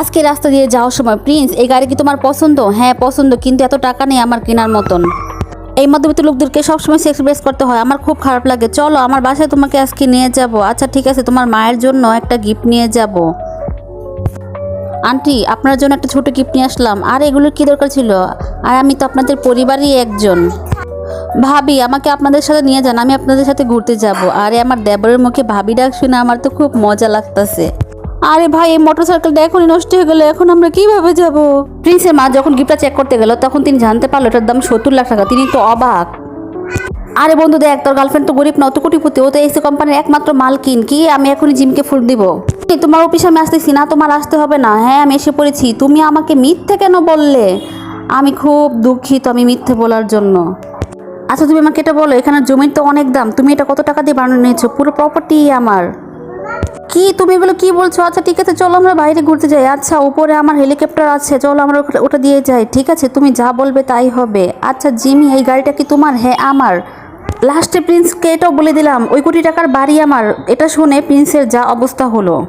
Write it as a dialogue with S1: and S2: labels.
S1: আজকে রাস্তা দিয়ে যাওয়ার সময়, প্রিন্স, এই গাড়ি কি তোমার পছন্দ? হ্যাঁ পছন্দ, কিন্তু এত টাকা নেই আমার কেনার মতন। এই মধ্যবিত্ত লোকদেরকে সবসময় সেক্স বেস করতে হয়। আমার খুব খারাপ লাগে। চলো, আমার বাসায় তোমাকে আজকে নিয়ে যাব। আচ্ছা ঠিক আছে, তোমার মায়ের জন্য একটা গিফট নিয়ে যাব। আন্টি, আপনার জন্য একটা ছোট গিফট নিয়ে আসলাম। আর এগুলোর কি দরকার ছিল? আর আমি তো আপনাদের পরিবারই একজন। ভাবি, আমাকে আপনাদের সাথে নিয়ে যান। আমি আপনাদের সাথে ঘুরতে যাব। আরে, আমার দেবরের মুখে ভাবি ডাক শুনে আমার তো খুব মজা লাগতেছে। আরে ভাই, এই মোটর সাইকেলটা এখনই নষ্ট হয়ে গেল, এখন আমরা কীভাবে যাব? প্রিন্সের মা যখন গিফটটা চেক করতে গেল, তখন তিনি জানতে পারল এটার দাম সত্তর লাখ টাকা। তিনি তো অবাক। আরে বন্ধু, দেখ, তোর গার্লফ্রেন্ড তো গরিব না, অত কোটিপতি, ও তো এসি কোম্পানির একমাত্র মালকিন। কি, আমি এখনই জিমকে ফুল দিব? তোমার অফিসে আমি আসতেছি না? তোমার আসতে হবে না? হ্যাঁ আমি এসে পড়েছি। তুমি আমাকে মিথ্যে কেন বললে? আমি খুব দুঃখিত, আমি মিথ্যে বলার জন্য। আচ্ছা তুমি আমাকে এটা বলো, এখানে জমির তো অনেক দাম। তুমি এটা কত টাকা দিয়ে বানানো নিয়েছো? পুরো প্রপার্টি আমার। কি, তুমি এগুলো কি বলছো? আচ্ছা ঠিক আছে, চলো আমরা বাইরে ঘুরতে যাই। আচ্ছা উপরে আমার হেলিকপ্টার আছে, চলো আমরা ওটা- দিয়ে যাই। ঠিক আছে, তুমি যা বলবে তাই হবে। আচ্ছা জিমি, এই গাড়িটা কি তোমার? হ্যাঁ আমার। লাস্টে প্রিন্সকে এটাও বলে দিলাম, ওই কোটি টাকার বাড়ি আমার। এটা শুনে প্রিন্সের যা অবস্থা হলো।